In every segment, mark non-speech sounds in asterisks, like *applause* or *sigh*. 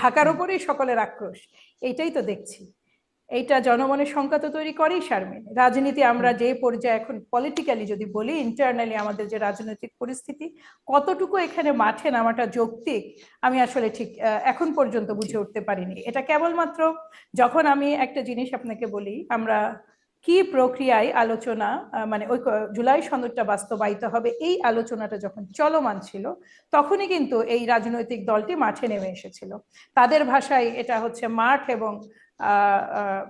ঢাকার ওপরেই সকলের আক্রোশ। এইটাই তো দেখছি। এইটা জনমনের সংখ্যা তো তৈরি করেই শারমিন। রাজনীতি আমরা যে পর্যায়ে এখন পলিটিক্যালি যদি বলি ইন্টারনালি আমাদের যে রাজনৈতিক পরিস্থিতি, কতটুকু এখানে মাঠে নামাটা যৌক্তিক, আমি আসলে ঠিক এখন পর্যন্ত বুঝে উঠতে পারিনি। এটা কেবলমাত্র যখন আমি একটা জিনিস আপনাকে বলি, আমরা কি প্রক্রিয়ায় আলোচনা মানে ওই জুলাই সনদটা বাস্তবায়িত হবে, এই আলোচনাটা যখন চলমান ছিল, তখনই কিন্তু এই রাজনৈতিক দলটি মাঠে নেমে এসেছিল। তাদের ভাষায় এটা হচ্ছে মাঠ এবং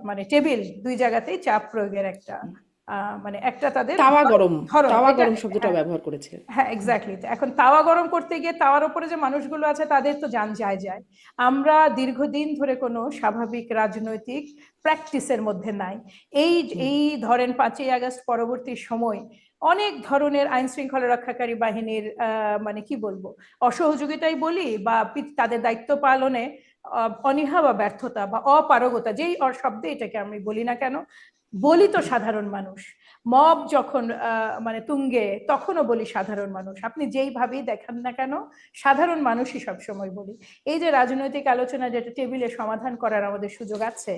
মানে টেবিল দুই জায়গাতেই চাপ প্রয়োগের একটা মানে একটা তাদের তাওয়া গরম তাওয়া গরম শব্দটা হ্যাঁ। ব্যবহার করেছিলেন। হ্যাঁ এক্স্যাক্টলি এখন তাওয়া গরম করতে গিয়ে তাওয়ার উপরে যে মানুষগুলো আছে তাদের তো যান যায় যায়। আমরা দীর্ঘদিন ধরে কোনো স্বাভাবিক রাজনৈতিক প্র্যাকটিসের মধ্যে নাই। এই এই ধরেন পাঁচই আগস্ট পরবর্তী সময় অনেক ধরনের আইন শৃঙ্খলা রক্ষাকারী বাহিনীর আহ, মানে কি বলব অসহযোগিতাই বলি বা তাদের দায়িত্ব পালনে অনীহা বা ব্যর্থতা বা অপারগতা যেই শব্দে এটাকে আমি বলি না কেন বলি তো সাধারণ মানুষ। মব যখন মানে তুঙ্গে তখনও বলি সাধারণ মানুষ। আপনি যেইভাবেই দেখান না কেন সাধারণ মানুষই সবসময় বলি। এই যে রাজনৈতিক আলোচনা যেটা টেবিলে সমাধান করার আমাদের সুযোগ আছে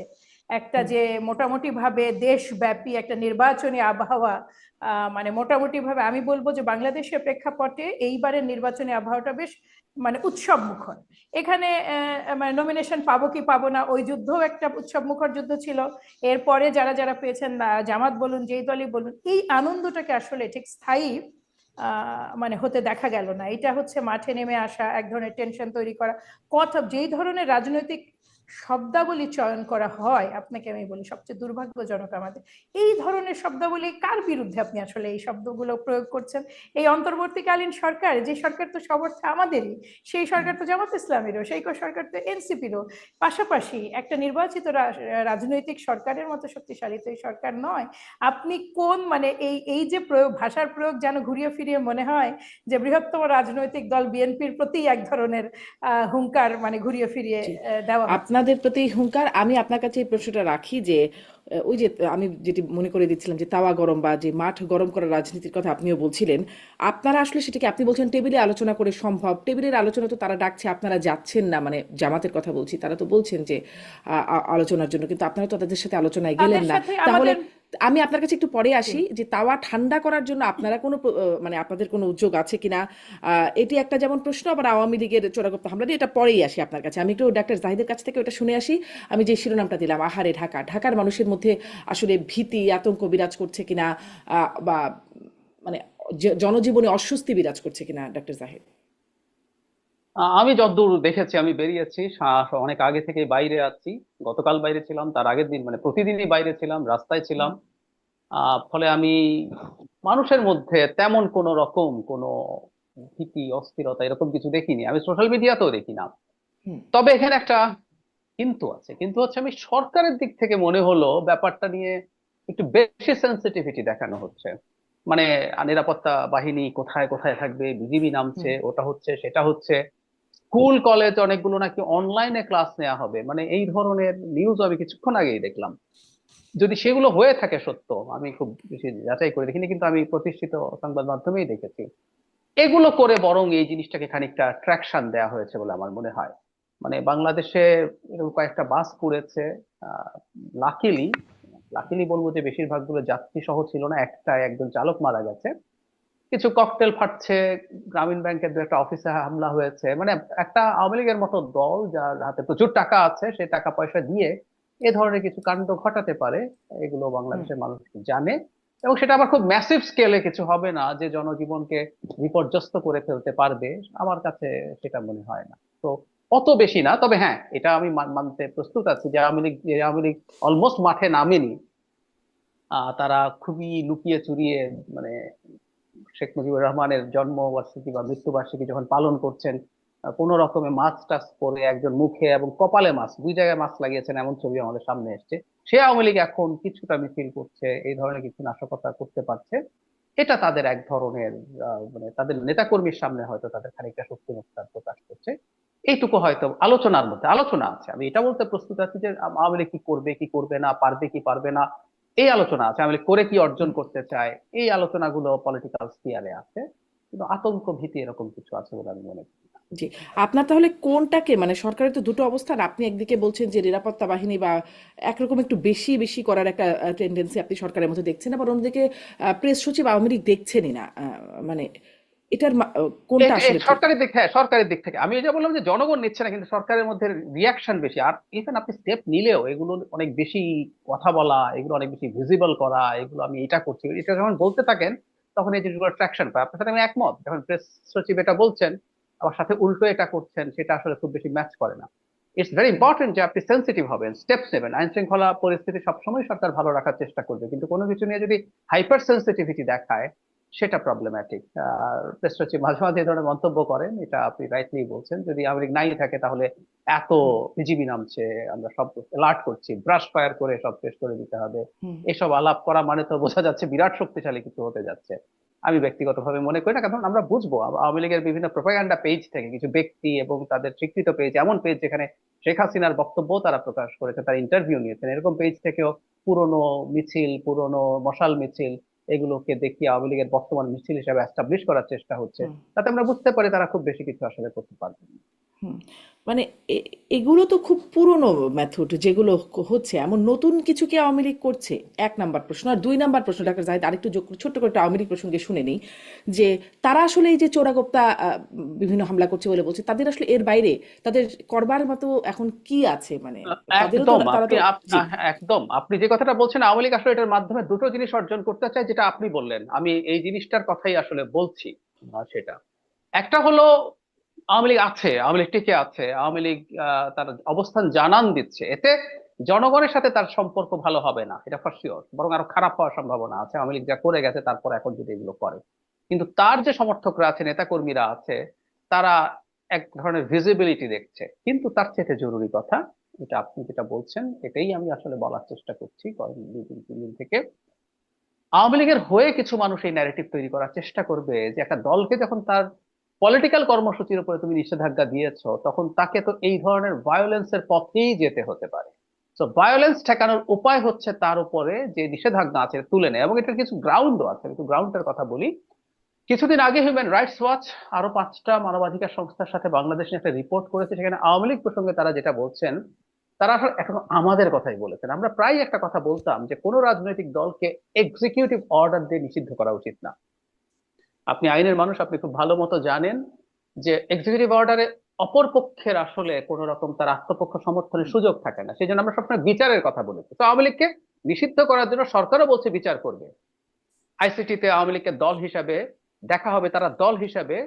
একটা যে মোটামুটি ভাবে দেশব্যাপী একটা নির্বাচনী আবহাওয়া আহ, মানে মোটামুটি ভাবে আমি বলব যে বাংলাদেশের প্রেক্ষাপটে এইবারের নির্বাচনী আবহাওয়াটা বেশ মানে উৎসব মুখর। এখানে মানে নমিনেশন পাবো কি পাবো না, ওই যুদ্ধও একটা উৎসব মুখর যুদ্ধ ছিল। এরপরে যারা যারা পেয়েছেন জামাত বলুন, যেই দলই বলুন, এই আনন্দটাকে আসলে ঠিক স্থায়ী মানে হতে দেখা গেল না। এটা হচ্ছে মাঠে নেমে আসা, এক ধরনের টেনশন তৈরি করা কথা যেই ধরনের রাজনৈতিক শব্দাবলী চয়ন করা হয় আপনাকে আমি বলি সবচেয়ে দুর্ভাগ্যজনক আমাদের। এই ধরনের শব্দাবলী কার বিরুদ্ধে আপনি আসলে এই শব্দগুলো প্রয়োগ করছেন? এই অন্তর্বর্তীকালীন সরকার যে সরকার তো সব অর্থে আমাদেরই সেই সরকার তো জামাত ইসলামেরও সেই সরকার তো এনসিপিরও। পাশাপাশি একটা নির্বাচিত রাজনৈতিক সরকারের মতো শক্তিশালী তো এই সরকার নয়। আপনি কোন মানে এই এই যে প্রয়োগ ভাষার প্রয়োগ যেন ঘুরিয়ে ফিরিয়ে মনে হয় যে বৃহত্তম রাজনৈতিক দল বিএনপির প্রতি এক ধরনের আহ, হুঙ্কার মানে ঘুরিয়ে ফিরিয়ে দেওয়া হচ্ছে। আপনাদের প্রতি হুঙ্কার আমি আপনার কাছে এই প্রশ্নটা রাখি যে ওই যে আমি যেটি মনে করে দিচ্ছিলাম যে তাওয়া গরম বা যে মাঠ গরম করার রাজনীতির কথা আপনিও বলছিলেন আপনারা আসলে সেটাকে আপনি বলছেন টেবিলে আলোচনা করে সম্ভব টেবিলের আলোচনা তো তারা ডাকছে আপনারা যাচ্ছেন না মানে জামাতের কথা বলছি তারা তো বলছেন যে আলোচনার জন্য কিন্তু আপনারা তো তাদের সাথে আলোচনায় গেলেন না। তাহলে আমি আপনার কাছে একটু পরে আসি যে তাওয়া ঠান্ডা করার জন্য আপনারা কোনো মানে আপনাদের কোনো উদ্যোগ আছে কিনা? আহ, এটি একটা যেমন প্রশ্ন আবার আওয়ামী লীগের চোরাগপ্ত হামলা নিয়ে এটা পরেই আসি আপনার কাছে। আমি একটু ডাক্তার জাহিদের কাছ থেকে ওটা শুনে আসি। আমি যে শিরোনামটা দিলাম আহারে ঢাকা ঢাকার মানুষের মধ্যে আসলে ভীতি আতঙ্ক বিরাজ করছে কিনা বা মানে জনজীবনে অস্বস্তি বিরাজ করছে কিনা ডাক্তার জাহিদ? আমি যতদূর দেখেছি আমি বেরিয়েছি অনেক আগে থেকে বাইরে আছি। গতকাল বাইরে ছিলাম তার আগের দিন মানে প্রতিদিনই বাইরে ছিলাম রাস্তায় ছিলাম। আহ, ফলে আমি মানুষের মধ্যে তেমন কোন রকম কোনো ভীতি অস্থিরতা এরকম কিছু দেখিনি। আমি সোশ্যাল মিডিয়াতেও দেখি না। তবে এখানে একটা কিন্তু আছে। কিন্তু হচ্ছে আমি সরকারের দিক থেকে মনে হলো ব্যাপারটা নিয়ে একটু বেশি সেন্সিটিভিটি দেখানো হচ্ছে। মানে নিরাপত্তা বাহিনী কোথায় কোথায় থাকবে বিজিবি নামছে ওটা হচ্ছে সেটা হচ্ছে। স্কুল কলেজ অনেকগুলো নাকি অনলাইনে ক্লাস নেওয়া হবে। মানে এই ধরনের নিউজ আমি কিছুক্ষণ আগেই দেখলাম। যদি সেগুলো হয়ে থাকে সত্য আমি খুব বেশি যাচাই করে দেখিনি কিন্তু আমি প্রতিষ্ঠিত সংবাদ মাধ্যমেই দেখেছি। এগুলো করে বরং এই জিনিসটাকে খানিকটা ট্র্যাকশন দেওয়া হয়েছে বলে আমার মনে হয়। মানে বাংলাদেশে এরকম কয়েকটা বাস পুড়েছে লাকিলি লাকিলি বলব যে বেশিরভাগগুলো যাত্রী সহ ছিল না একটা একজন চালক মারা গেছে। কিছু ককটেল ফাটছে গ্রামীণ ব্যাংকের একটা অফিসে হামলা হয়েছে। মানে একটা আওয়ামী লীগের মতো দল যার হাতে প্রচুর টাকা আছে সেই টাকা পয়সা দিয়ে এ ধরনের কিছু কাণ্ড ঘটাতে পারে এগুলো বাংলাদেশের মানুষ জানে। এবং সেটা আবার খুব ম্যাসিভ স্কেলে কিছু হবে না যে জনজীবনকে বিপর্যস্ত করে ফেলতে পারবে আমার কাছে সেটা মনে হয় না। তো অত বেশি না, তবে হ্যাঁ এটা আমি মানতে প্রস্তুত আছি যে আওয়ামী লীগ, যে আওয়ামী লীগ অলমোস্ট মাঠে নামেনি। তারা খুবই লুকিয়ে চুরিয়ে মানে শেখ মুজিবুর রহমানের জন্মবার্ষিকী বা মৃত্যুবার্ষিকী যখন পালন করছেন কোনো রকমে মাছ টাছ করে একজন মুখে এবং কপালে মাছ, দুই জায়গায় মাছ লাগিয়েছেন, এমন ছবি আমাদের সামনে এসছে। সে আওয়ামী লীগ এখন কিছুটা মিছিল করছে, এই ধরনের কিছু নাশকতা করতে পারছে। এটা তাদের এক ধরনের মানে তাদের নেতাকর্মীর সামনে হয়তো তাদের খানিকটা শক্তিমত্তার প্রকাশ করছে। এইটুকু হয়তো আলোচনার মধ্যে, আলোচনা আছে। আমি এটা বলতে প্রস্তুত আছি যে আওয়ামী লীগ কি করবে কি করবে না, পারবে, কি পারবে না, এই আলোচনা আছে। আওয়ামী করে কি অর্জন করতে চায়, এই আলোচনাগুলো পলিটিক্যাল স্পিয়ারে আছে। কিন্তু আতঙ্ক ভীতি এরকম কিছু আছে বলে আমি মনে করি জি। আপনার তাহলে কোনটাকে মানে সরকারের তো দুটো অবস্থান, আপনি একদিকে বলছেন যে নিরাপত্তা বাহিনী বা একরকম একটু বেশি বেশি করার একটা টেন্ডেন্সি আপনি সরকারের মধ্যে দেখছেন, আবার অন্যদিকে প্রেস সচিব আওয়ামী লীগ দেখছেনই না মানে এটার কোনটা আসলে সরকারের দিক হ্যাঁ সরকারের দিক থেকে। আমি বললাম যে জনগণ নিচ্ছে না কিন্তু সরকারের মধ্যে রিয়াকশন বেশি। আর ইভেন আপনি স্টেপ নিলেও এগুলো অনেক বেশি কথা বলা এগুলো অনেক বেশি ভিজিবল করা এগুলো আমি এটা করছি। এটা যখন বলতে থাকেন তখন এই জিনিসগুলো ট্রাকশন পায়। আপনার সাথে আমি একমত। যখন প্রেস সচিব এটা বলছেন আবার সাথে উল্টো এটা করছেন সেটা আসলে খুব বেশি ম্যাচ করে না। ইটস ভেরি ইম্পর্টেন্ট যে আপনি সেন্সিটিভ হবেন স্টেপস নেবেন আইন শৃঙ্খলা পরিস্থিতি সবসময় সরকার ভালো রাখার চেষ্টা করবে। কিন্তু কোনো কিছু নিয়ে যদি হাইপার সেন্সিটিভিটি দেখায় সেটা প্রবলেম্যাটিক আর প্রেস সচিব মাঝে মাঝে ধরনের মন্তব্য করেন এটা আপনি রাইটলি বলছেন। যদি লীগ নাই থাকে তাহলে এত বিজিবি নামছে আমরা সব অ্যালার্ট করছি ব্রাশ ফায়ার করে সব শেষ করে দিতে হবে। এসব আলাপ করা মানে তো বোঝা যাচ্ছে বিরাট শক্তিশালী কিছু হতে যাচ্ছে। আমি ব্যক্তিগতভাবে মনে করি না কারণ আমরা বুঝব আওয়ামী লীগের বিভিন্ন প্রোপাগান্ডা পেজ থেকে কিছু ব্যক্তি এবং তাদের স্বীকৃত পেজ এমন পেজ যেখানে শেখ হাসিনার বক্তব্য তারা প্রকাশ করেছে তার ইন্টারভিউ নিয়েছেন। এরকম পেজ থেকেও পুরনো মিছিল পুরনো মশাল মিছিল এগুলোকে দেখিয়ে আওয়ামী লীগের বর্তমান মিছিল হিসাবে এস্টাবলিশ করার চেষ্টা হচ্ছে। তাতে আমরা বুঝতে পারি তারা খুব বেশি কিছু আসলে করতে পারবে না। মানে এগুলো তো খুব পুরনো মেথড যেগুলো হচ্ছে। এমন নতুন কিছু কি আওয়ামী লীগ করছে? এক নাম্বার প্রশ্ন। আর দুই নাম্বার প্রশ্ন ডাক্তার জাহিদ আরেকটু ছোট্ট করে একটা আওয়ামী লীগ প্রসঙ্গে শুনে নিই যে তারা আসলে এই যে চোরাগোপ্তা বিভিন্ন হামলা করছে বলে বলছে তাদের আসলে এর বাইরে তাদের করবার মতো এখন কি আছে? মানে একদম আপনি হ্যাঁ, একদম। আপনি যে কথাটা বলছেন আওয়ামী লীগ আসলে এটার মাধ্যমে দুটো জিনিস অর্জন করতে চায় যেটা আপনি বললেন। আমি এই জিনিসটার কথাই আসলে বলছি সেটা। একটা হলো আওয়ামী লীগ আছে, আওয়ামী লীগ টিকে আছে, আওয়ামী লীগ তার অবস্থান জানান দিচ্ছে। এতে জনগণের সাথে তার সম্পর্ক ভালো হবে না, এটা ফর শিওর বরং আরও খারাপ হওয়ার সম্ভাবনা আছে। আওয়ামী লীগ যা করে গেছে, তারপর এখন যদি এগুলো করে। কিন্তু তার যে সমর্থকরা আছে, নেতাকর্মীরা আছে, তারা এক ধরনের ভিজিবিলিটি দেখছে। কিন্তু তার চেয়ে জরুরি কথা এটা আপনি যেটা বলছেন, এটাই আমি আসলে বলার চেষ্টা করছি দুই দিন, তিন দিন থেকে। আওয়ামী লীগের হয়ে কিছু মানুষ এই ন্যারেটিভ তৈরি করার চেষ্টা করবে যে একটা দলকে যখন তার পলিটিক্যাল কর্মসূচির উপরে তুমি নিষেধাজ্ঞা দিয়েছ, তখন তাকে তো এই ধরনের ভায়োলেন্সের পথেই যেতে হতে পারে। তো ভায়োলেন্স ঠেকানোর উপায় হচ্ছে তার উপরে যে নিষেধাজ্ঞা আছে তুলে নেয় এবং এটার কিছু গ্রাউন্ডও আছে। একটু গ্রাউন্ডের কথা বলি। কিছুদিন আগে হিউম্যান রাইটস ওয়াচ আরও পাঁচটা মানবাধিকার সংস্থার সাথে বাংলাদেশ নিয়ে একটা রিপোর্ট করেছে, সেখানে আওয়ামী লীগ প্রসঙ্গে তারা যেটা বলছেন, তারা আসলে এখন আমাদের কথাই বলেছেন। আমরা প্রায় একটা কথা বলতাম যে কোনো রাজনৈতিক দলকে এক্সিকিউটিভ অর্ডার দিয়ে নিষিদ্ধ করা উচিত না। আপনি আইনের মানুষ, আপনি খুব ভালো মতো জানেন যে এক্সিকিউটিভ অর্ডারে অপর পক্ষের আসলে কোন রকম তার আত্মপক্ষ সমর্থনের সুযোগ থাকে না। সেই জন্য আমরা সবসময় বিচারের কথা বলেছি তো আওয়ামী লীগকে নিষিদ্ধ করার জন্য সরকারও বলছে বিচার করবে। আইসিটিতে আওয়ামী লীগকে দল হিসাবে দেখা হবে, তারা দল হিসাবে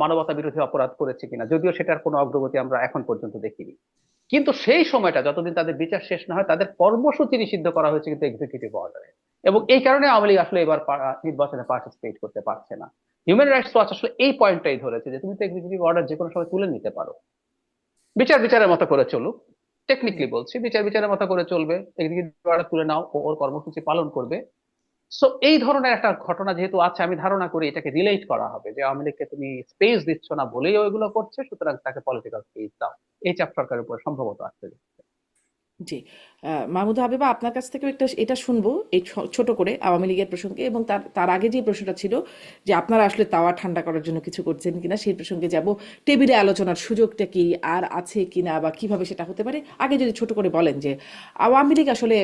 মানবতা বিরোধী অপরাধ করেছে কিনা, যদিও সেটার কোনো অগ্রগতি আমরা এখন পর্যন্ত দেখিনি। কিন্তু সেই সময়টা, যতদিন তাদের বিচার শেষ না হয়, তাদের কর্মসূচি নিষিদ্ধ করা হয়েছে কিন্তু এক্সিকিউটিভ অর্ডারে এবং এই কারণে আওয়ামী লীগ আসলে এবার নির্বাচনে পার্টিসিপেট করতে পারছে না। হিউম্যান রাইটস ওয়াচ আসলে এই পয়েন্টটাই ধরেছে যে তুমি তো এক্সিকিউটিভ অর্ডার যে কোনো সময় তুলে নিতে পারো। বিচার বিচারের মতো করে চলুক। টেকনিক্যালি বলছি, বিচার বিচারের মতো করে চলবে। এক্সিকিউটিভ অর্ডার তুলে নাও ও ওর কর্মসূচি পালন করবে। সো এই ধরনের একটা ঘটনা যেহেতু আছে, আমি ধারণা করি এটাকে রিলেট করা হবে যে আওয়ামী লীগকে তুমি স্পেস দিচ্ছ না বলেই ওইগুলো করছে, সুতরাং তাকে পলিটিক্যাল স্পেস দাও। এই চাপ সরকারের উপর সম্ভবত আসতে জি। মাহমুদা হাবিবা আপনার কাছ থেকেও একটা এটা শুনব এই ছোট করে আওয়ামী লীগের প্রসঙ্গে এবং তার তার আগে যে প্রশ্নটা ছিল যে আপনারা আসলে তাওয়া ঠান্ডা করার জন্য কিছু করছেন কিনা সেই প্রসঙ্গে যাব। টেবিলে আলোচনার সুযোগটা কি আর আছে কিনা বা কীভাবে সেটা হতে পারে? আগে যদি ছোট করে বলেন যে আওয়ামী লীগ আসলে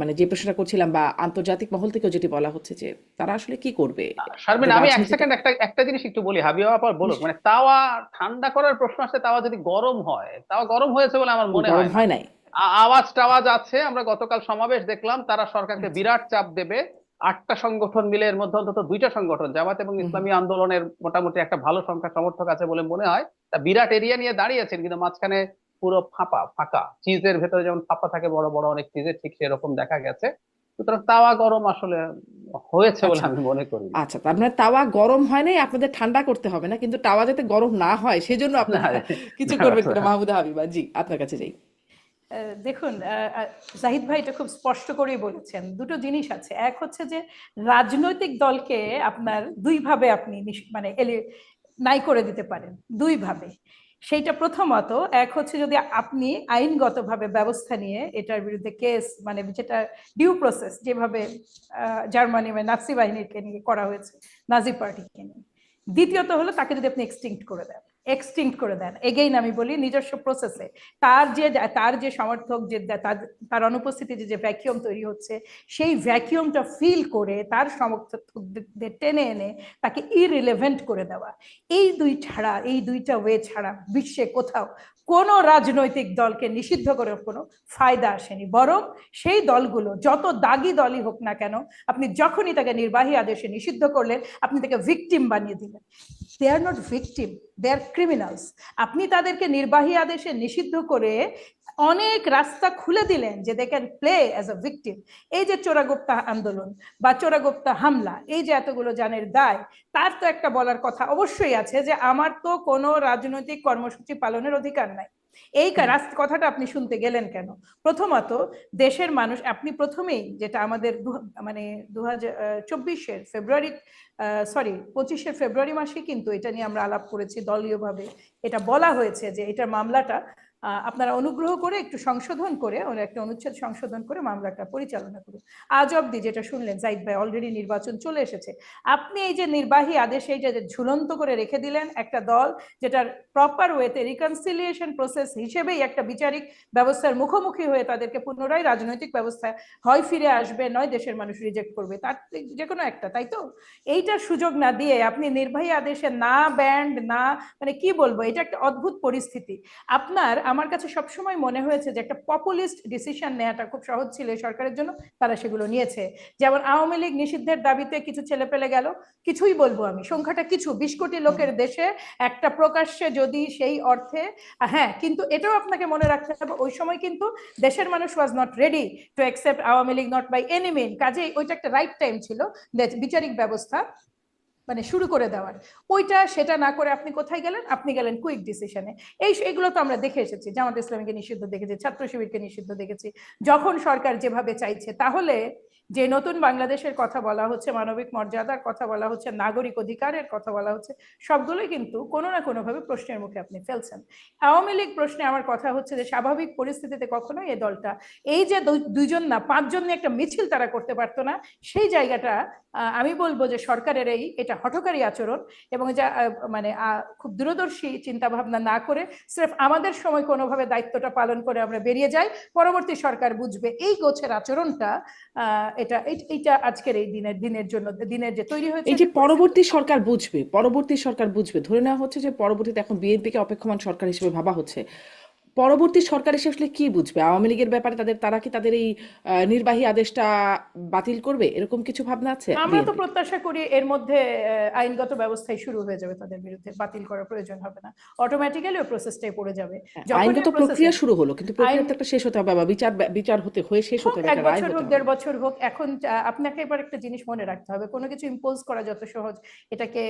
মানে যে প্রশ্নটা করছিলাম বা আন্তর্জাতিক মহল থেকেও যেটি বলা হচ্ছে যে তারা আসলে কি করবে? শারমিন আমি এক সেকেন্ড একটা একটা জিনিস একটু বলি হাবিবা আপা বলুক মানে তাওয়া ঠান্ডা করার প্রশ্ন আসছে তাওয়া যদি গরম হয় তাওয়া গরম হয়েছে বলে আমার মনে হয় হয় নাই। আওয়াজ টাওয়াজ আছে আমরা গতকাল সমাবেশ দেখলাম তারা সরকারকে বিরাট চাপ দেবে। আটটা সংগঠন মিলে এর মধ্যে অন্তত দুইটা সংগঠন জামাত এবং ইসলামী আন্দোলনের মোটামুটি একটা ভালো সংখ্যা সমর্থক আছে বলে মনে হয়। তা বিরাট এরিয়া নিয়ে দাঁড়িয়েছেন কিন্তু মাঝখানে পুরো ফাঁপা ফাঁকা। চিজের ভেতরে যেমন ফাঁপা থাকে বড় বড় অনেক চিজের ঠিক সেরকম দেখা গেছে। সুতরাং তাওয়া গরম আসলে হয়েছে বলে আচ্ছা। আমি মনে করি। আচ্ছা মানে তাওয়া গরম হয় নাই আপনাদের ঠান্ডা করতে হবে না কিন্তু তাওয়া যাতে গরম না হয় সেজন্য আপনারা কিছু করবেন। মাহমুদা হাবিবা? জি আপনার কাছে যাই। দেখুন জাহিদ ভাই এটা খুব স্পষ্ট করেই বলেছেন। দুটো জিনিস আছে। এক হচ্ছে যে, রাজনৈতিক দলকে আপনার দুইভাবে আপনি মানে নাই করে দিতে পারেন। দুইভাবে সেইটা প্রথমত, এক হচ্ছে যদি আপনি আইনগতভাবে ব্যবস্থা নিয়ে এটার বিরুদ্ধে কেস মানে যেটা ডিউ প্রসেস যেভাবে জার্মানি মানে নাৎসি বাহিনীকে নিয়ে করা হয়েছে, নাজি পার্টিকে নিয়ে। দ্বিতীয়ত হলো তাকে যদি আপনি এক্সটিংক্ট করে দেন। এক্সটিংক্ট করে দেন। এগেইন আমি বলি, নিজস্ব প্রসেসে তার যে তার যে সমর্থক, যে, তার অনুপস্থিতিতে যে ভ্যাকিউম তৈরি হচ্ছে, সেই ভ্যাকিউমটা ফিল করে তার সমর্থকদের টেনে এনে তাকে ইরিলেভেন্ট করে দেওয়া। এই দুই ছাড়া, এই দুইটা ওয়ে ছাড়া বিশ্বে কোথাও কোনো রাজনৈতিক দলকে নিষিদ্ধ করে কোনো ফায়দা আসেনি। বরং সেই দলগুলো যত দাগি দলই হোক না কেন, আপনি যখনই তাকে নির্বাহী আদেশে নিষিদ্ধ করলেন, আপনি তাকে ভিকটিম বানিয়ে দিলেন। They are not victim they are criminals আপনি তাদেরকে নির্বাহী আদেশে নিষিদ্ধ করে অনেক রাস্তা খুলে দিলেন যে they can play as a victim এই যে চোরাগুপ্তা আন্দোলন বা চোরাগুপ্তা হামলা, এই যে এতগুলো জানের দায়, তার তো একটা বলার কথা অবশ্যই আছে যে আমার তো কোনো রাজনৈতিক কর্মসূচি পালনের অধিকার নাই। এই কথাটা আপনি শুনতে গেলেন কেন? প্রথমত দেশের মানুষ আপনি প্রথমেই যেটা আমাদের মানে দু হাজার চব্বিশের ফেব্রুয়ারি সরি পঁচিশের ফেব্রুয়ারি মাসে কিন্তু এটা নিয়ে আমরা আলাপ করেছি দলীয়ভাবে। এটা বলা হয়েছে যে এটা মামলাটা আপনারা অনুগ্রহ করে একটু সংশোধন করে, ওর একটা অনুচ্ছেদ সংশোধন করে মামলাটা পরিচালনা করুন। আজ অব্দি যেটা শুনলেন জাইদ ভাই অলরেডি নির্বাচন চলে এসেছে। আপনি এই যে নির্বাহী আদেশ এই যে ঝুলন্ত করে রেখে দিলেন একটা দল, যেটার প্রপার ওয়েতে রিকনসিলিয়েশন প্রসেস হিসেবেই একটা বিচারিক ব্যবস্থার মুখোমুখি হয়ে তাদেরকে পুনরায় রাজনৈতিক ব্যবস্থা হয়, ফিরে আসবে, নয় দেশের মানুষ রিজেক্ট করবে, তার যে কোনো একটা, তাই তো? এইটার সুযোগ না দিয়ে আপনি নির্বাহী আদেশে না ব্যান্ড না মানে কি বলব, এটা একটা অদ্ভুত পরিস্থিতি। আপনার আমার কাছে সবসময় মনে হয়েছে যে একটা পপুলিস্ট ডিসিশন নেওয়াটা খুব সহজ ছিল সরকারের জন্য, তারা সেগুলো নিয়েছে। যেমন আওয়ামী লীগ নিষিদ্ধের দাবিতে কিছু ছেলে পেলে গেল, কিছুই বলব আমি, সংখ্যাটা কিছু, বিশ কোটি লোকের দেশে একটা প্রকাশ্যে যদি সেই অর্থে হ্যাঁ কিন্তু এটাও আপনাকে মনে রাখতে হবে, ওই সময় কিন্তু দেশের মানুষ was not ready to accept Awami League not by any mean কাজেই ওইটা একটা রাইট টাইম ছিল বিচারিক ব্যবস্থা। মানে শুরু করে দেওয়ার। ওইটা, সেটা না করে আপনি কোথায় গেলেন? আপনি গেলেন কুইক ডিসিশনে এই এগুলো তো আমরা দেখে এসেছি। জামাত ইসলামীকে নিষিদ্ধ দেখেছি, ছাত্র শিবিরকে নিষিদ্ধ দেখেছি। যখন সরকার যেভাবে চাইছে, তাহলে যে নতুন বাংলাদেশের কথা বলা হচ্ছে, মানবিক মর্যাদার কথা বলা হচ্ছে, নাগরিক অধিকারের কথা বলা হচ্ছে, সবগুলোই কিন্তু কোনো না কোনোভাবে প্রশ্নের মুখে আপনি ফেলছেন। আওয়ামী লীগ প্রশ্নে আমার কথা হচ্ছে যে, স্বাভাবিক পরিস্থিতিতে কখনোই এই দলটা, এই যে দুই- দুইজন না, পাঁচজন নিয়ে একটা মিছিল তারা করতে পারতো না, সেই জায়গাটা আমি বলব যে সরকারের এই, এটা হঠকারী আচরণ এবং যা মানে খুব দূরদর্শী চিন্তা ভাবনা না করে স্রেফ আমাদের সময় কোনোভাবে দায়িত্বটা পালন করে আমরা বেরিয়ে যাই, পরবর্তী সরকার বুঝবে এই গোছের আচরণটা এটা, এই- এইটা আজকের এই দিনের দিনের জন্য, দিনের যে তৈরি হয়েছে এই যে পরবর্তী সরকার বুঝবে, পরবর্তী সরকার বুঝবে, ধরে নেওয়া হচ্ছে যে পরবর্তীতে এখন বিএনপিকে অপেক্ষমান সরকার হিসেবে ভাবা হচ্ছে। পরবর্তী সরকার এসে আসলে কি বুঝবে? আওয়ামী লীগের ব্যাপারে তাদের তারা কি তাদের এই নির্বাহী আদেশটা বাতিল করবে? এরকম কিছু ভাবনা আছে? আমরা তো প্রত্যাশা করি এর মধ্যে আইনগত ব্যবস্থাই শুরু হয়ে যাবে তাদের বিরুদ্ধে। বাতিল করার প্রয়োজন হবে না। অটোমেটিক্যালি ওই প্রসেসটাই পড়ে যাবে। আইনগত প্রক্রিয়া শুরু হলো কিন্তু প্রক্রিয়া তো একটা শেষ হতে হবে। বা বিচার বিচার হতে হয়ে শেষ হতে হবে এক বছর হোক দেড় বছর হোক এখন আপনাকে এবার একটা জিনিস মনে রাখতে হবে। কোনো কিছু ইম্পোজ করা যত সহজ এটাকে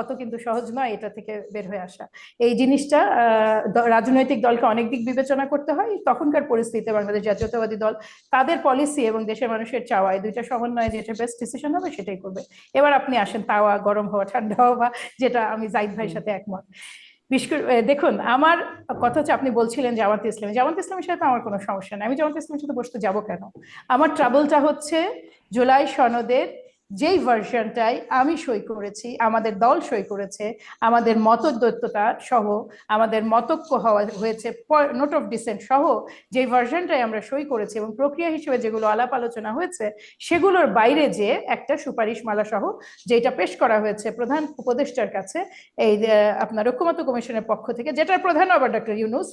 অত কিন্তু সহজ নয় এটা থেকে বের হয়ে আসা। এই জিনিসটা আহ, রাজনৈতিক দলকে অনেক দিক বিবেচনা করতে হয়। তখনকার পরিস্থিতিতে বাংলাদেশ জাতীয়তাবাদী দল তাদের পলিসি এবং দেশের মানুষের চাওয়া, এই দুইটা সমন্বয়ে যেটা বেস্ট ডিসিশন হবে সেটাই করবে। এবার আপনি আসেন, তাওয়া, গরম হওয়া, ঠান্ডা হওয়া, যেটা আমি জাইদ ভাইয়ের সাথে একমত। বিশেষ দেখুন, আমার কথা হচ্ছে আপনি বলছিলেন জামাত ইসলামী। জামাত ইসলামের সাথে আমার কোনো সমস্যা নেই। আমি জামাত ইসলামের সাথে বসতে যাব কেন? আমার ট্রাবলটা হচ্ছে জুলাই সনদের যেই ভার্সনটাই আমি সই করেছি, আমাদের দল সই করেছে, আমাদের মতদ্বৈততা সহ, আমাদের মতক্য হওয়া হয়েছে নোট অফ ডিসেন্ট সহ যে ভার্সনটাই আমরা সই করেছি এবং প্রক্রিয়া হিসেবে যেগুলো আলাপ আলোচনা হয়েছে, সেগুলোর বাইরে যে একটা সুপারিশমালা সহ যেটা পেশ করা হয়েছে প্রধান উপদেষ্টার কাছে, এই আপনার ঐক্যমত্য কমিশনের পক্ষ থেকে, যেটার প্রধান আবার ডক্টর ইউনুস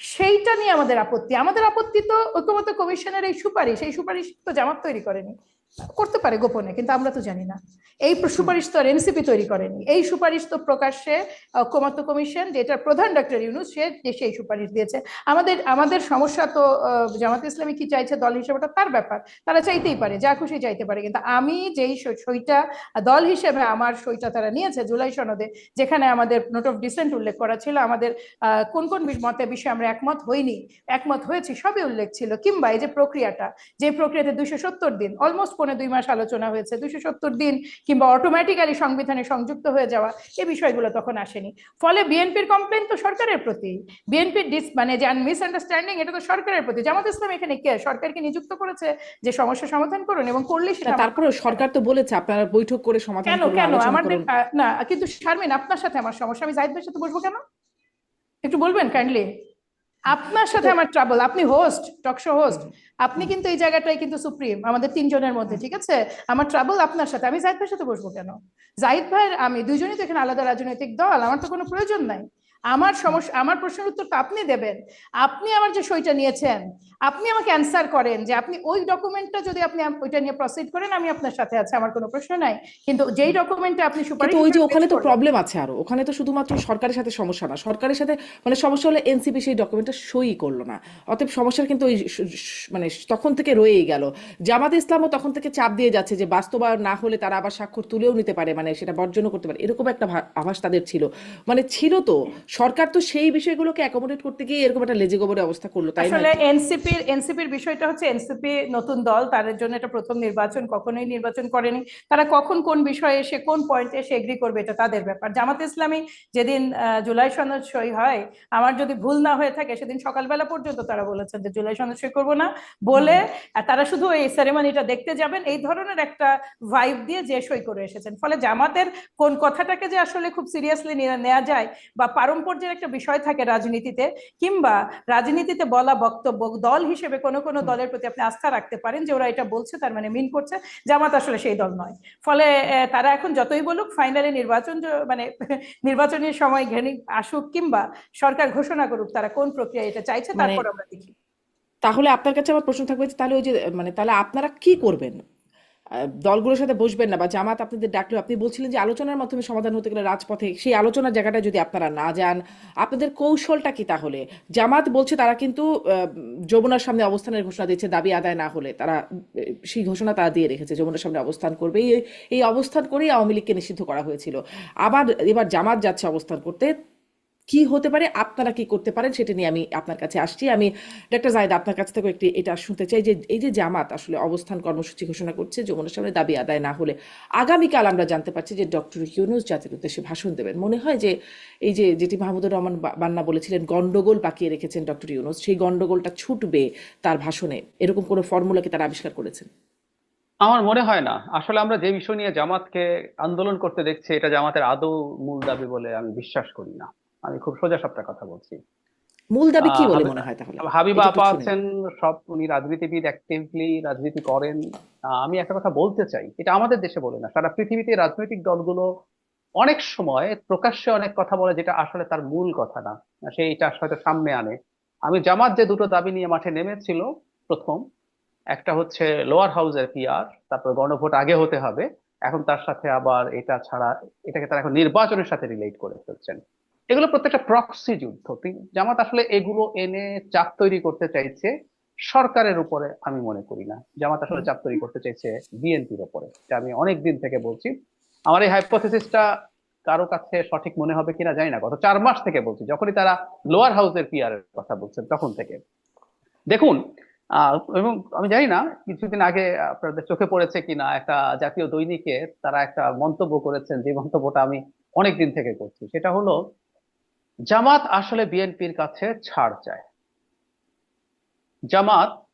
সেইটা নিয়ে আমাদের আপত্তি। আমাদের আপত্তি তো ঐক্যমত্য কমিশনের এই সুপারিশ এই সুপারিশ তো জামাত তৈরি করেনি। করতে পারে গোপনে, কিন্তু আমরা তো জানি না। এই সুপারিশ তো এনসিপি তৈরি করেনি। এই সুপারিশ তো প্রকাশ্যে ঐক্যমত্য কমিশন যেটার প্রধান ডক্টর ইউনুস, সে দেশে এই সুপারিশ দিয়েছে। আমাদের আমাদের সমস্যা তো জামাত ইসলামী কি চাইছে দল হিসেবে তার ব্যাপার। তারা চাইতেই পারে, যা খুশি চাইতে পারে, কিন্তু আমি যেই সইটা দল হিসেবে আমার সইটা তারা নিয়েছে জুলাই সনদে, যেখানে আমাদের নোট অফ ডিসেন্ট উল্লেখ করা ছিল, আমাদের কোন কোন মতে বিষয়ে আমরা একমত হইনি, একমত হয়েছি, সবই উল্লেখ ছিল, কিংবা এই যে প্রক্রিয়াটা, যে প্রক্রিয়াতে দুইশো সত্তর দিন অলমোস্ট পৌনে দুই মাস আলোচনা হয়েছে। দুশো সত্তর দিন কিংবা অটোমেটিক্যালি সংবিধানে সংযুক্ত হয়ে যাওয়া এই বিষয়গুলো তখন আসেনি। ফলে বিএনপির কমপ্লেন তো সরকারের প্রতি। বিএনপির ডিস মানে যে মিসআন্ডারস্ট্যান্ডিং এটা তো সরকারের প্রতি। জামাত ইসলাম এখানে কে? সরকারকে নিযুক্ত করেছে যে সমস্যা সমাধান করুন এবং করলে সেটা না, তারপরেও সরকার তো বলেছে আপনারা বৈঠক করে সমাধান কেন কেন? আহ, না কিন্তু শারমিন আপনার সাথে আমার সমস্যা। আমি জাহিদ ভাইয়ের সাথে বসবো কেন? একটু বলবেন কাইন্ডলি আপনার সাথে আমার ট্রাবল আপনি হোস্ট টকশো হোস্ট আপনি কিন্তু এই জায়গাটাই কিন্তু সুপ্রিম আমাদের তিনজনের মধ্যে, ঠিক আছে? আমার ট্রাবল আপনার সাথে, আমি জাহিদ ভাইয়ের সাথে বসবো কেন? জাহিদ ভাইয়ের, আমি দুজনই তো এখানে আলাদা রাজনৈতিক দল, আমার তো কোনো প্রয়োজন নাই। আমার সমস্যা আমার প্রশ্নের উত্তর তো আপনি দেবেন। আপনি আমার যে সইটা নিয়েছেন আপনি আমাকে অ্যান্সার করেন যে আপনি ওই ডকুমেন্টটা যদি আপনি ওইটা নিয়ে প্রসিড করেন আমি আপনার সাথে আছে আমার কোনো প্রশ্ন নাই। কিন্তু যেই ডকুমেন্টে আপনি সুপারিশ ওই যে ওখানে তো প্রবলেম আছে আরও। ওখানে তো শুধুমাত্র সরকারের সাথে সমস্যা না। সরকারের সাথে মানে সমস্যা হলে এনসিপি সেই ডকুমেন্টটা সই করল না। অতএব সমস্যার কিন্তু ওই মানে তখন থেকে রয়েই গেল। জামাত ইসলামও তখন থেকে চাপ দিয়ে যাচ্ছে যে বাস্তবায়ন না হলে তারা আবার স্বাক্ষর তুলেও নিতে পারে মানে সেটা বর্জনও করতে পারে। এরকম একটা আভাস তাদের ছিল। মানে ছিল তো সরকার তো সেই বিষয়গুলোকে অ্যাকোমোডেট করতে গিয়ে এরকম একটা লেজে গোবরে অবস্থা করল তাই আসলে এনসিপির এনসিপির বিষয়টা হচ্ছে এনসিপি নতুন দল তাদের জন্য এটা প্রথম নির্বাচন কখনোই নির্বাচন করেনি। তারা কখন কোন বিষয়ে এসে কোন পয়েন্টে এসে এগ্রি করবে এটা তাদের ব্যাপার। জামাত ইসলামী যেদিন জুলাই সনদ সই হয় আমার যদি ভুল না হয়ে থাকে সেদিন সকালবেলা পর্যন্ত তারা বলেছেন যে জুলাই সনদ সই করব না বলে তারা শুধু এই সেরেমনিটা দেখতে যাবেন এই ধরনের একটা ভাইব দিয়ে যে সই করে এসেছেন। ফলে জামাতের কোন কথাটাকে যে আসলে খুব সিরিয়াসলি নেওয়া যায় বা পারম্পর্যের একটা বিষয় থাকে রাজনীতিতে কিংবা রাজনীতিতে বলা বক্তব্য দল হিসেবে কোনো কোনো দলের প্রতি আপনি আস্থা রাখতে পারেন যে ওরা এটা বলছে তার মানে মিন করছে জামাত আসলে সেই দল নয়। ফলে তারা এখন যতই বলুক ফাইনালি নির্বাচন মানে *laughs* নির্বাচনের সময় ঘেনি আসুক কিংবা সরকার ঘোষণা করুক তারা কোন প্রক্রিয়া এটা চাইছে মানে তারপর আমরা দেখি। তাহলে আপনার কাছে আমার প্রশ্ন থাকবে যে তাহলে ওই যে মানে তাহলে আপনারা কি করবেন? দলগুলোর সাথে বসবেন না বা জামাত আপনাদের ডাকলো আপনি বলছিলেন যে আলোচনার মাধ্যমে সমাধান হতে গেলে রাজপথে সেই আলোচনার জায়গাটা যদি আপনারা না যান, আপনাদের কৌশলটা কি তাহলে? জামাত বলছে তারা কিন্তু যমুনার সামনে অবস্থানের ঘোষণা দিচ্ছে দাবি আদায় না হলে। তারা সেই ঘোষণা তারা দিয়ে রেখেছে, যমুনার সামনে অবস্থান করবে। এই এই অবস্থান করেই আওয়ামী লীগকে নিষিদ্ধ করা হয়েছিল। আবার, এবার জামাত যাচ্ছে অবস্থান করতে। কি হতে পারে, আপনারা কি করতে পারেন সেটা নিয়ে আমি আপনার কাছে আসছি। আমি ডক্টর জাহিদ আপনার কাছ থেকে একটি এটা শুনতে চাই যে এই যে জামাত আসলে অবস্থান কর্মসূচি ঘোষণা করছে, যমুনার সামনে দাবি আদায় না হলে আগামীকাল আমরা জানতে পারছি যে ডক্টর ইউনুস জাতির উদ্দেশ্যে ভাষণ দেবেন। মনে হয় যে এই যে যেটি মাহমুদুর রহমান বান্না বলেছিলেন গন্ডগোল পাকিয়ে রেখেছেন ডক্টর ইউনুস, সেই গন্ডগোলটা ছুটবে তার ভাষণে। এরকম কোনো ফর্মুলা কি তারা আবিষ্কার করেছেন? আমার মনে হয় না। আসলে আমরা যে বিষয় নিয়ে জামাতকে আন্দোলন করতে দেখছি, এটা জামাতের আদৌ মূল দাবি বলে আমি বিশ্বাস করি না। আমি খুব সোজা সাপটা কথা বলছি। মূল দাবি কি বলে মনে হয় তাহলে? হাবিবা আপা আছেন সব উনি রাজনীতিবিদ অ্যাক্টিভলি রাজনীতি করেন। আমি একটা কথা বলতে চাই এটা আমাদের দেশে বলে না সারা পৃথিবীতে রাজনৈতিক দলগুলো অনেক সময় প্রকাশ্যে অনেক কথা বলে যেটা আসলে তার মূল কথা না সেইটা হয়তো সামনে আনে। আমি জামাত যে দুটো দাবি নিয়ে মাঠে নেমেছিল প্রথম একটা হচ্ছে লোয়ার হাউসের পিআর তারপর গণভোট আগে হতে হবে এখন তার সাথে আবার এটা ছাড়া এটাকে তারা এখন নির্বাচনের সাথে রিলেট করে ফেলছেন। এগুলো প্রত্যেকটা প্রক্সি যুদ্ধ। জামাত আসলে এগুলো এনে চাপ তৈরি করতে চাইছে সরকারের উপরে আমি মনে করি না। জামাত আসলে চাপ তৈরি করতে চাইছে বিএনপির উপরে আমি অনেক দিন থেকে বলছি। আমার এই হাইপোথেসিসটা কারও কাছে সঠিক মনে হবে কিনা জানি না, গত চার মাস থেকে বলছি। যখনই তারা লোয়ার হাউসের এর কথা বলছেন, তখন থেকে। দেখুন এবং আমি জানি না, কিছুদিন আগে আপনাদের চোখে পড়েছে কিনা, একটা জাতীয় দৈনিকে তারা একটা মন্তব্য করেছেন, যে মন্তব্যটা আমি অনেক দিন থেকে করছি। সেটা হলো জামাত আসলে বিএনপির কাছে ছাড় চায়। জামাত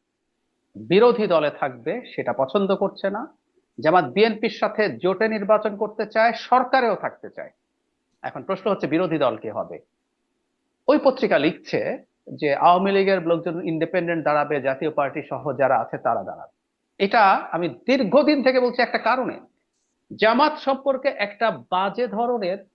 বিরোধী দলে থাকবে, সেটা পছন্দ করছে না। জামাত বিএনপির সাথে জোটে নির্বাচন করতে চায়, সরকারেও থাকতে চায়। এখন প্রশ্ন হচ্ছে, বিরোধী দল কে হবে? ওই পত্রিকা লিখছে যে, আওয়ামী লীগের লোকজন ইন্ডিপেন্ডেন্ট দাঁড়াবে, জাতীয় পার্টি সহ যারা আছে তারা দাঁড়াবে। এটা আমি দীর্ঘদিন থেকে বলছি একটা কারণে। জামাত সম্পর্কে একটা বাজে ধরনের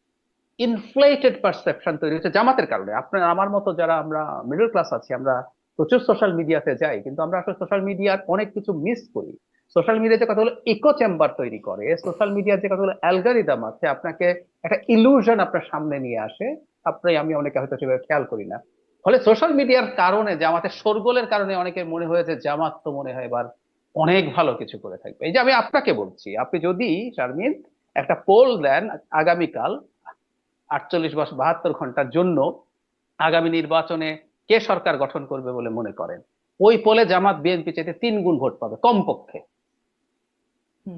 ইনফ্লেটেড পারসেপশন তৈরি হচ্ছে জামাতের কারণে। আপনার, আমার মতো যারা আমরা মিডল ক্লাস আছি, আমরা প্রচুর সোশ্যাল মিডিয়াতে যাই, কিন্তু আমরা আসলে সোশ্যাল মিডিয়ার অনেক কিছু মিস করি। সোশ্যাল মিডিয়াতে কতগুলো ইকো চেম্বার তৈরি করে সোশ্যাল মিডিয়ার যে কতগুলো অ্যালগারিদম আছে, আপনাকে একটা ইলুশন আপনার সামনে নিয়ে আসে, আপনি, আমি অনেকে হয়তো সেভাবে খেয়াল করি না। ফলে সোশ্যাল মিডিয়ার কারণে, জামাতের শোরগোলের কারণে অনেকের মনে হয়েছে, জামাত তো মনে হয় এবার অনেক ভালো কিছু করে থাকবে। এই যে আমি আপনাকে বলছি, আপনি যদি, শারমিন, একটা পোল দেন আগামীকাল আটচল্লিশ বছর বাহাত্তর ঘণ্টার জন্য আগামী নির্বাচনে কে সরকার গঠন করবে বলে মনে করেন? ওই পোলে জামাত বিএনপি চাইতে তিন গুণ ভোট পাবে কমপক্ষে।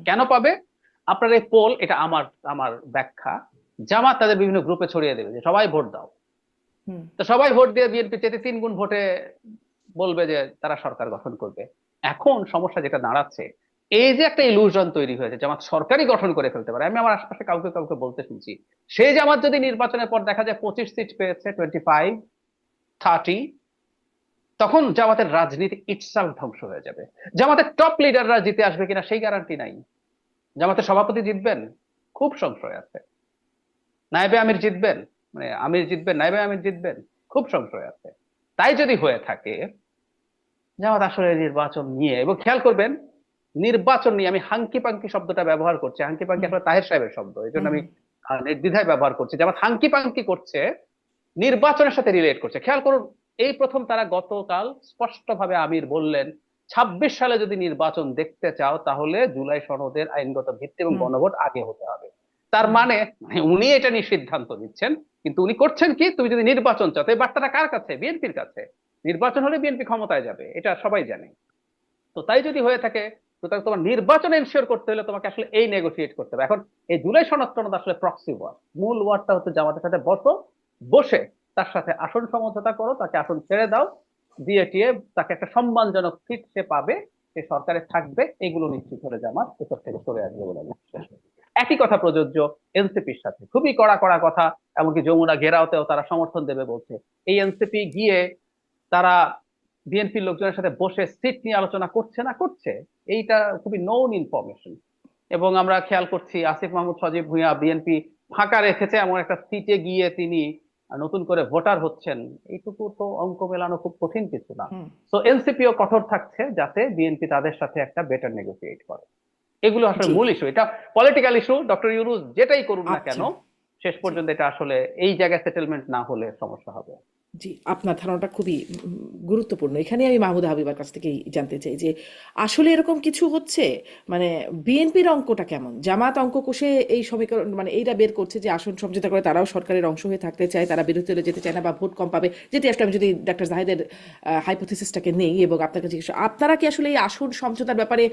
কেন পাবে? আপনার এই পোল এটা আমার আমার ব্যাখ্যা। জামাত তাদের বিভিন্ন গ্রুপে ছড়িয়ে দেবে যে সবাই ভোট দাও। তো সবাই ভোট দিয়ে বিএনপি চেতে তিন গুণ ভোটে বলবে যে তারা সরকার গঠন করবে। এখন সমস্যা যেটা দাঁড়াচ্ছে এই যে একটা ইলুশন তৈরি হয়েছে জামাত সরকারই গঠন করে ফেলতে পারে, আমি আমার আশপাশে কাউকে কাউকে বলতে শুনছি। সেই জামাত যদি নির্বাচনের পর দেখা যায় পঁচিশ সিট পেয়েছে টোয়েন্টি ফাইভ থার্টি তখন জামাতের রাজনীতি ইটসেলফ ধ্বংস হয়ে যাবে। জামাতের টপ লিডাররা জিতে আসবে কিনা সেই গ্যারান্টি নাই। জামাতের সভাপতি জিতবেন, খুব সংশয় আছে। নাইবে আমির জিতবেন মানে আমির জিতবেন নাইবে আমির জিতবেন, খুব সংশয় আছে। তাই যদি হয়ে থাকে, জামাত আসলে নির্বাচন নিয়ে, এবং খেয়াল করবেন নির্বাচন নিয়ে আমি হাঙ্কি পাঙ্কি শব্দটা ব্যবহার করছি। হাঙ্কি পাঙ্কি আসলে তাহের সাহেবের শব্দ। এই জন্য আমি নির্দ্বিধায় ব্যবহার করছি জামাত হাঙ্কি পাঙ্কি করছে নির্বাচনের সাথে রিলেট করছে। খেয়াল করুন এই প্রথম তারা গতকাল স্পষ্টভাবে আমির বললেন ছাব্বিশ সালে যদি নির্বাচন দেখতে চাও তাহলে জুলাই সনদের আইনগত ভিত্তি এবং। গণভোট আগে হতে হবে। তার মানে মানে উনি এটা নিয়ে সিদ্ধান্ত নিচ্ছেন কিন্তু উনি করছেন কি? তুমি যদি নির্বাচন চাও তো এই বার্তাটা কার কাছে? বিএনপির কাছে। নির্বাচন হলে বিএনপি ক্ষমতায় যাবে এটা সবাই জানে। তো তাই যদি হয়ে থাকে সুতরাং তোমার নির্বাচন এনশিওর করতে হলে তোমাকে আসলে এই নেগোসিয়েট করতে হবে। এখন এই জুলাই সনদ আসলে প্রক্সি ওয়ার মূল ওয়ার্ডটা হচ্ছে জামাতের সাথে বসো, বসে তার সাথে আসন সমঝোতা করো, তাকে আসন ছেড়ে দাও দিয়ে টিয়ে তাকে একটা সম্মানজনক সিট সে পাবে, সে সরকারে থাকবে, এগুলো নিশ্চিত হলে জামাত এসব থেকে সরে আসবে বলে একই কথা প্রযোজ্য এনসিপির সাথে। খুবই কড়া কড়া কথা, এমনকি যমুনা ঘেরাওতেও তারা সমর্থন দেবে বলছে। এই এনসিপি গিয়ে তারা বিএনপির লোকজনের সাথে বসে সিট নিয়ে আলোচনা করছে না করছে এইটা খুবই নৌন ইনফরমেশন এবং আমরা খেয়াল করছি আসিফ মাহমুদ সজীব ভুঁইয়া বিএনপি ফাঁকা রেখেছে এমন একটা সিটে গিয়ে তিনি নতুন করে ভোটার হচ্ছেন। এইটুকু তো অঙ্ক মেলানো খুব কঠিন কিছু না। তো এনসিপিও কঠোর থাকছে যাতে বিএনপি তাদের সাথে একটা বেটার নেগোসিয়েট করে। এগুলো আসলে মূল ইস্যু এটা পলিটিক্যাল ইস্যু ডক্টর ইউনুস যেটাই করুন না আচ্ছা। কেন শেষ পর্যন্ত এটা আসলে এই জায়গায় সেটেলমেন্ট না হলে সমস্যা হবে। জি, আপনার ধারণাটা খুবই গুরুত্বপূর্ণ। এখানে আমি মাহমুদ হাবিবার কাছ থেকেই জানতে চাই যে, আসলে এরকম কিছু হচ্ছে? মানে বিএনপির অঙ্কটা কেমন? জামাত অঙ্ক কষে এই সমীকরণ মানে এইটা বের করছে যে, আসন সমঝোতা করে তারাও সরকারের অংশ হয়ে থাকতে চায়, তারা বিরোধী দলে যেতে চায় না বা ভোট কম পাবে। যেটি আসলে আমি যদি ডাক্তার জাহিদের হাইপোথিসিসটাকে নেই এবং আপনার কাছে আপনারা কি আসলে এই আসন সমঝোতার ব্যাপারে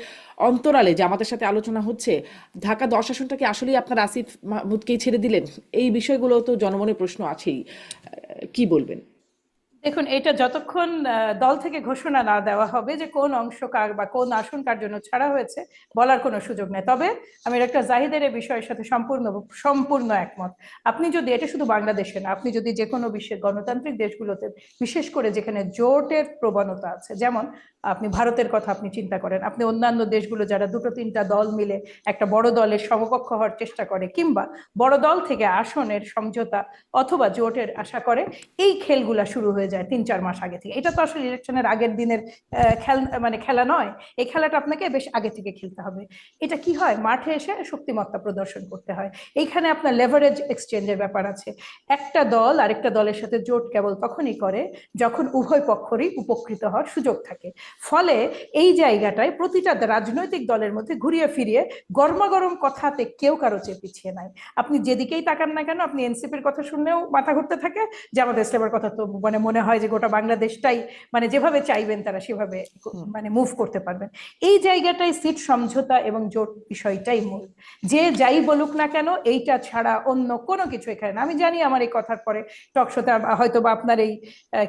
অন্তরালে জামাতের সাথে আলোচনা হচ্ছে? ঢাকা দশ আসনটাকে আসলেই আপনার আসিফ মাহমুদকেই ছেড়ে দিলেন? এই বিষয়গুলো তো জনমনের প্রশ্ন আছেই। কি বলবেন? দেখুন, এটা যতক্ষণ দল থেকে ঘোষণা না দেওয়া হবে যে কোন অংশ কার বা কোন আসন কার জন্য ছাড়া হয়েছে, বলার কোনো সুযোগ নেই। তবে আমি একটা জাহিদের এই বিষয়ের সাথে সম্পূর্ণ সম্পূর্ণ একমত। আপনি যদি, এটা শুধু বাংলাদেশে না, আপনি যদি যে কোনো বিশ্বের গণতান্ত্রিক দেশগুলোতে, বিশেষ করে যেখানে জোটের প্রবণতা আছে, যেমন আপনি ভারতের কথা আপনি চিন্তা করেন, আপনি অন্যান্য দেশগুলো যারা দুটো তিনটা দল মিলে একটা বড় দলের সমকক্ষ হওয়ার চেষ্টা করে, কিংবা বড় দল থেকে আসনের সমঝোতা অথবা জোটের আশা করে, এই খেলগুলা শুরু হয়ে যায়। তিন, চার মাস আগে থেকে। এটা তো আসলে ইলেকশনের আগের দিনের খেল মানে খেলা নয়। এই খেলাটা আপনাকে বেশ আগে থেকে খেলতে হবে। এটা কি হয়? মাঠে এসে শক্তিমত্তা প্রদর্শন করতে হয়। এইখানে আপনার লেভারেজ এক্সচেঞ্জের ব্যাপার আছে। একটা দল আরেকটা দলের সাথে জোট কেবল তখনই করে যখন উভয় পক্ষরই উপকৃত হওয়ার সুযোগ থাকে। ফলে এই জায়গাটায় প্রতিটা রাজনৈতিক দলের মধ্যে ঘুরিয়ে ফিরিয়ে গরমাগরম কথাতে কেউ কারও চেয়ে পিছিয়ে নাই। আপনি যেদিকেই তাকান না কেন, আপনি এনসিপির কথা শুনলেও মাথা ঘুরতে থাকে, যে আমাদের ইসলামের কথা তো মানে মনে হয় যে গোটা বাংলাদেশটাই মানে যেভাবে চাইবেন তারা সেভাবে মানে মুভ করতে পারবেন। এই জায়গাটায় সিট সমঝোতা এবং জোট বিষয়টাই মূল। যে যাই বলুক না কেন এইটা ছাড়া অন্য কোনো কিছু এখানে না। আমি জানি আমার এই কথার পরে টকশোতে হয়তো বা আপনার এই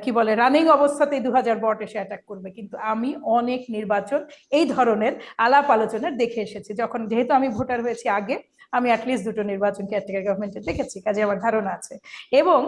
কি বলে রানিং অবস্থাতেই দু হাজার বট এসে অ্যাটাক করবে। কিন্তু আমি অনেক নির্বাচন এই ধরনের আলাপ আলোচনার দেখে এসেছি। যখন যেহেতু আমি ভোটার হয়েছি আগে আমি অ্যাটলিস্ট দুটো নির্বাচন কেয়ারটেকার গভর্নমেন্টে দেখেছি। কাজে আমার ধারণা আছে। এবং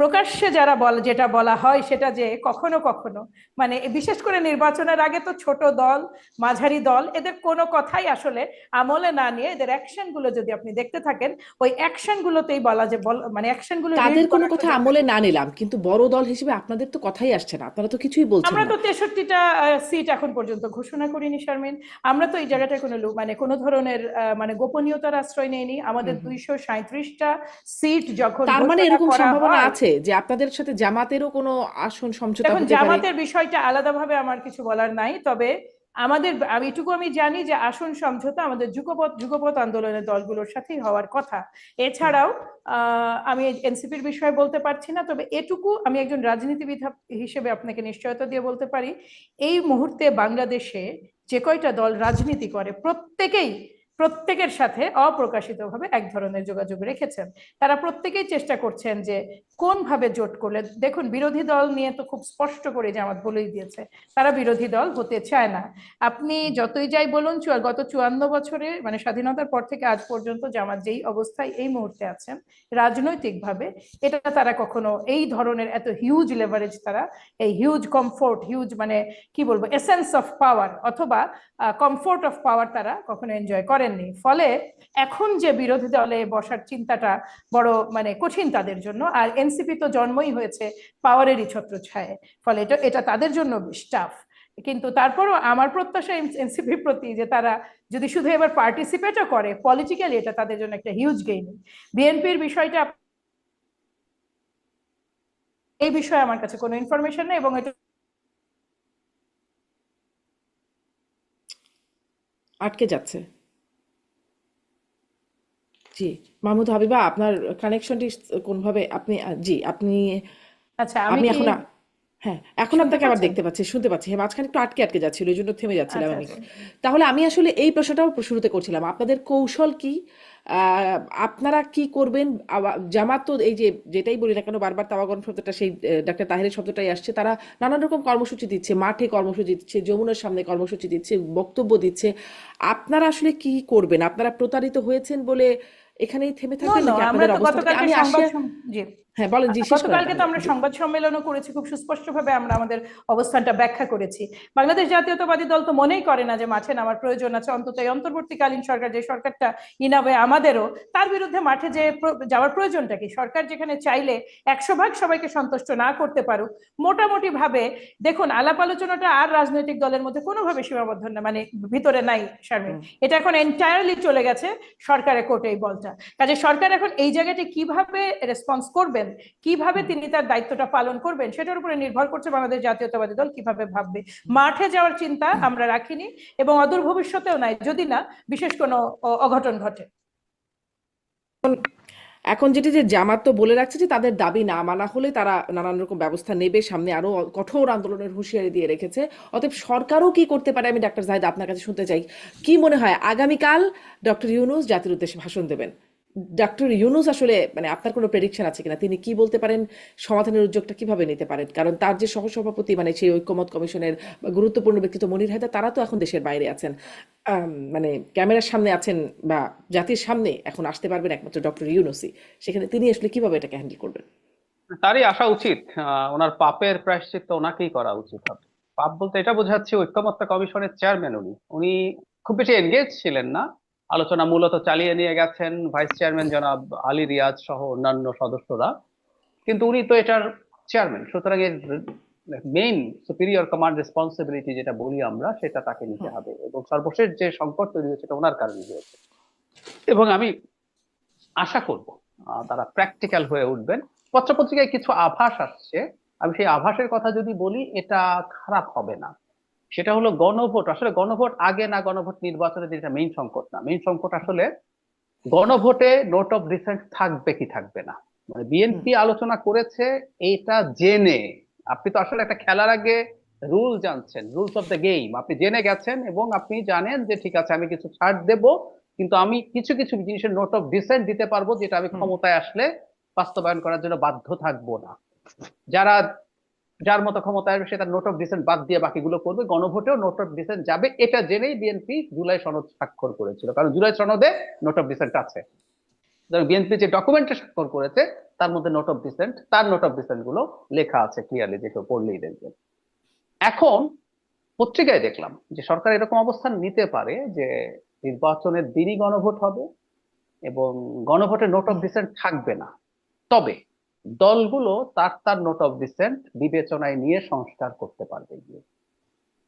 প্রকাশ্যে যারা বল যেটা বলা হয় সেটা যে কখনো কখনো। মানে বিশেষ করে নির্বাচনের আগে তো ছোট দল মাঝারি দল এদের কোনো কথাই আসলে আমলে না নিয়ে এদের অ্যাকশনগুলো যদি আপনি দেখতে থাকেন ওই অ্যাকশন গুলোতেই বলা যে মানে অ্যাকশনগুলো তাদের কোনো কথা আমলে না নিলাম কিন্তু বড় দল হিসেবে আপনাদের তো কথাই আসছে না আপনারা তো কিছুই বলছেন আমরা তো তেষট্টিটা সিট এখন পর্যন্ত ঘোষণা করিনি শারমিন। আমরা তো এই জায়গাটায় কোনো মানে কোনো ধরনের আহ, মানে গোপনীয়তার আশ্রয় নেইনি। আমাদের। দুইশো সাঁত্রিশটা সিট যখন তার মানে এরকম সম্ভাবনা হয়, আছে যে আপনাদের সাথে জামাতেরও কোনো আসন সমঝোতা হতে পারে? জামাতের বিষয়টা আলাদাভাবে আমার কিছু বলার নাই তবে আমাদের আমি এটুকু আমি জানি যে আসন সমঝোতা আমাদের যুগপথ যুগপথ আন্দোলনের দলগুলোর সাথেই হওয়ার কথা। এছাড়াও আহ, আমি এনসিপির বিষয়ে বলতে পারছি না তবে এটুকু আমি একজন রাজনীতিবিদ হিসেবে আপনাকে নিশ্চয়তা দিয়ে বলতে পারি। এই মুহূর্তে বাংলাদেশে যে কয়টা দল রাজনীতি করে প্রত্যেকেই প্রত্যেকের সাথে অপ্রকাশিতভাবে এক ধরনের যোগাযোগ রেখেছেন। তারা প্রত্যেকেই চেষ্টা করছেন যে কোনভাবে জোট করলে, দেখুন বিরোধী দল নিয়ে তো খুব স্পষ্ট করে জামাত বলেই দিয়েছে, তারা বিরোধী দল হতে চায় না। আপনি যতই যাই বলুন গত চুয়ান্ন বছরে মানে স্বাধীনতার পর থেকে আজ পর্যন্ত জামাত যেই অবস্থায় এই মুহূর্তে আছেন, রাজনৈতিকভাবে এটা তারা কখনো এই ধরনের এত হিউজ লেভারেজ তারা, এই হিউজ কমফোর্ট হিউজ মানে কি বলব এসেন্স অফ পাওয়ার অথবা কমফোর্ট অফ পাওয়ার তারা কখনো এনজয় করেননি। ফলে এখন যে বিরোধী দলে বসার চিন্তাটা বড় মানে কঠিন তাদের জন্য। আর এনসিপি তো জন্মই হয়েছে পাওয়ারেরই ছত্রছায়ায়। ফলে এটা এটা তাদের জন্য বেশ টাফ কিন্তু তারপরও আমার প্রত্যাশা এনসিপির প্রতি যে তারা যদি শুধু এবার পার্টিসিপেটও করে পলিটিক্যালি এটা তাদের জন্য একটা হিউজ গেইন বিএনপির বিষয়টা এই বিষয়ে আমার কাছে কোনো ইনফরমেশন নেই এবং এটা আটকে যাচ্ছে। জি মাহমুদ হাবিবা আপনার কানেকশনটি কোনভাবে আপনি জি আপনি আচ্ছা আমি এখন হ্যাঁ এখন আপনাকে আবার দেখতে পাচ্ছি শুনতে পাচ্ছি। হ্যাঁ মাঝখানে একটু আটকে আটকে যাচ্ছিল এই জন্য থেমে যাচ্ছিলাম আচ্ছা আমি। আচ্ছা। তাহলে আমি আসলে এই প্রশ্নটাও শুরুতে করছিলাম। আপনাদের কৌশল কি? আপনারা কি করবেন? জামাত তো এই যে যেটাই বলি না কেন বারবার তাওয়াগন শব্দটা সেই ডাক্তার তাহিরের শব্দটাই আসছে। তারা নানান রকম কর্মসূচি দিচ্ছে মাঠে কর্মসূচি দিচ্ছে যমুনার সামনে কর্মসূচি দিচ্ছে বক্তব্য দিচ্ছে। আপনারা আসলে কি করবেন? আপনারা প্রতারিত হয়েছেন বলে এখানেই থেমে থাকবে নাকি আমরা আপনাদের তো অবস্থা গতকালকে আমি জি। হ্যাঁ বলেন গতকালকে তো আমরা সংবাদ সম্মেলনও করেছি খুব সুস্পষ্টভাবে আমরা আমাদের অবস্থানটা ব্যাখ্যা করেছি। বাংলাদেশ জাতীয়তাবাদী দল তো মনেই করে না যে মাঠে নামার প্রয়োজন আছে অন্তত এই অন্তর্বর্তীকালীন সরকার যে সরকারটা ইনাবে আমাদেরও তার বিরুদ্ধে মাঠে যে যাওয়ার প্রয়োজনটা কি? সরকার যেখানে চাইলে একশো ভাগ সবাইকে সন্তুষ্ট না করতে পারুক মোটামুটি ভাবে দেখুন আলাপ আলোচনাটা আর রাজনৈতিক দলের মধ্যে কোনোভাবে সীমাবদ্ধ না মানে ভিতরে নাই শারমিন এটা এখন এন্টায়ারলি চলে গেছে সরকারের কোর্টে এই বলটা। কাজে সরকার এখন এই জায়গাটি কীভাবে রেসপন্স করবেন কীভাবে তিনি তার দায়িত্বটা পালন করবেন সেটার উপরে নির্ভর করছে বাংলাদেশ জাতীয়তাবাদী দল কীভাবে ভাববে। মাঠে যাওয়ার চিন্তা আমরা রাখিনি এবং অদূর ভবিষ্যতেও নাই যদি না বিশেষ কোনো অঘটন ঘটে। এখন যেটি যে জামাত তো বলে রাখছে যে তাদের দাবি না মানা হলে তারা নানান রকম ব্যবস্থা নেবে সামনে আরও কঠোর আন্দোলনের হুঁশিয়ারি দিয়ে রেখেছে। অতএব সরকারও কি করতে পারে আমি ডাক্তার জাহিদ আপনার কাছে শুনতে চাই। কি মনে হয় আগামীকাল ডক্টর ইউনুস জাতির উদ্দেশ্যে ভাষণ দেবেন? ডক্টর ইউনুস আসলে মানে আপনার কোনো প্রেডিকশন আছে কিনা? তিনি কি বলতে পারেন? সমাধানের উদ্যোগটা কীভাবে নিতে পারেন? কারণ তার যে সহসভাপতি মানে সেই ঐক্যমত কমিশনের গুরুত্বপূর্ণ ব্যক্তিত্ব মনির হায়দার, তারা তো এখন দেশের বাইরে আছেন। মানে ক্যামেরার সামনে আছেন বা জাতির সামনে এখন আসতে পারবেন একমাত্র ডক্টর ইউনুসই সেখানে তিনি আসলে কীভাবে এটাকে হ্যান্ডেল করবেন? তারই আসা উচিত। ওনার পাপের প্রায়শ্চিত্ত ওনাকেই করা উচিত হবে। পাপ বলতে এটা বোঝাচ্ছে ঐক্যমত্য কমিশনের চেয়ারম্যান উনি। উনি খুব বেশি এনগেজ ছিলেন না। আলোচনা মূলত চালিয়ে নিয়ে গেছেন ভাইস চেয়ারম্যান জনাব আলী রিয়াজ সহ অন্যান্য সদস্যরা। কিন্তু উনি তো এটার চেয়ারম্যান সুতরাং এর মেইন সুপিরিয়র কমান্ড রেসপন্সিবিলিটি যেটা বলি আমরা সেটা তাকে নিতে হবে এবং সর্বশেষ যে সংকট তৈরি হয়েছে সেটা ওনার কারণে হয়েছে। এবং আমি আশা করব তারা প্র্যাকটিক্যাল হয়ে উঠবেন। পত্রপত্রিকায় কিছু আভাস আসছে। আমি সেই আভাসের কথা যদি বলি এটা খারাপ হবে না। সেটা হলো গণভোট। আসলে গণভোট আগে না গণভোট নির্বাচনে যেটা মেইন সংকট না। মেইন সংকট আসলে গণভোটে নোট অফ ডিসেন্ট থাকবে কি থাকবে না। মানে বিএনপি আলোচনা করেছে এটা জেনে। আপনি তো আসলে একটা খেলার আগে রুল জানছেন রুলস অফ দ্য গেম আপনি জেনে গেছেন এবং আপনি জানেন যে ঠিক আছে আমি কিছু ছাড় দেব কিন্তু আমি কিছু কিছু জিনিসের নোট অফ ডিসেন্ট দিতে পারব যেটা আমি ক্ষমতায় আসলে বাস্তবায়ন করার জন্য বাধ্য থাকব না। যারা যার মতো ক্ষমতায় আসবে, সে তার নোট অফ ডিসেন্ট বাদ দিয়ে বাকিগুলো করবে। গণভোটেও নোট অফ ডিসেন্ট যাবে। এটা জেনেই বিএনপি জুলাই সনদ স্বাক্ষর করেছিল। কারণ জুলাই সনদে নোট অফ ডিসেন্ট আছে। বিএনপি যে ডকুমেন্টে স্বাক্ষর করেছে, তার মধ্যে নোট অফ ডিসেন্ট তার নোট অফ ডিসেন্টগুলো লেখা আছে ক্লিয়ারলি যে কেউ পড়লেই দেখবেন এখন পত্রিকায় দেখলাম যে সরকার এরকম অবস্থান নিতে পারে যে নির্বাচনের দিনই গণভোট হবে এবং গণভোটে নোট অফ ডিসেন্ট থাকবে না। তবে দলগুলো তার তার নোট অফ ডিসেন্ট বিবেচনায় নিয়ে সংস্কার করতে পারবে গিয়ে।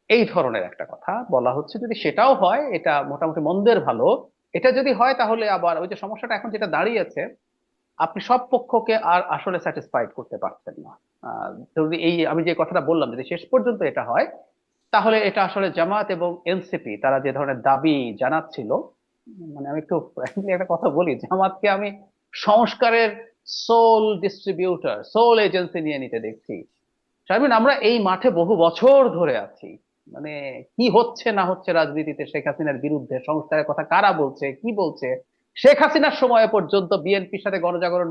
এই ধরনের একটা কথা বলা হচ্ছে। যদি সেটাও হয়, এটা মোটামুটি মন্দের ভালো। এটা যদি হয়, তাহলে আবার ওই যে সমস্যাটা এখন যেটা দাঁড়িয়েছে, আপনি সব পক্ষকে আর আসলে স্যাটিসফাইড করতে পারছেন না। যদি এই আমি যে কথাটা বললাম, যদি শেষ পর্যন্ত এটা হয়, তাহলে এটা আসলে জামাত এবং এনসিপি, তারা যে ধরনের দাবি জানাচ্ছিল মানে আমি একটু একটা কথা বলি, জামাতকে আমি সংস্কারের সোল ডিস্ট্রিবিউটার সোল এজেন্সি নিয়ে নিতে দেখছি। শারমিন, আমরা এই মাঠে বহু বছর ধরে আছি। মানে কি হচ্ছে, না হচ্ছে রাজনীতিতে শেখ হাসিনার বিরুদ্ধে, সংস্কারের কথা কারা বলছে, কি বলছে? শেখ হাসিনার সময় পর্যন্ত বিএনপির সাথে গণজাগরণ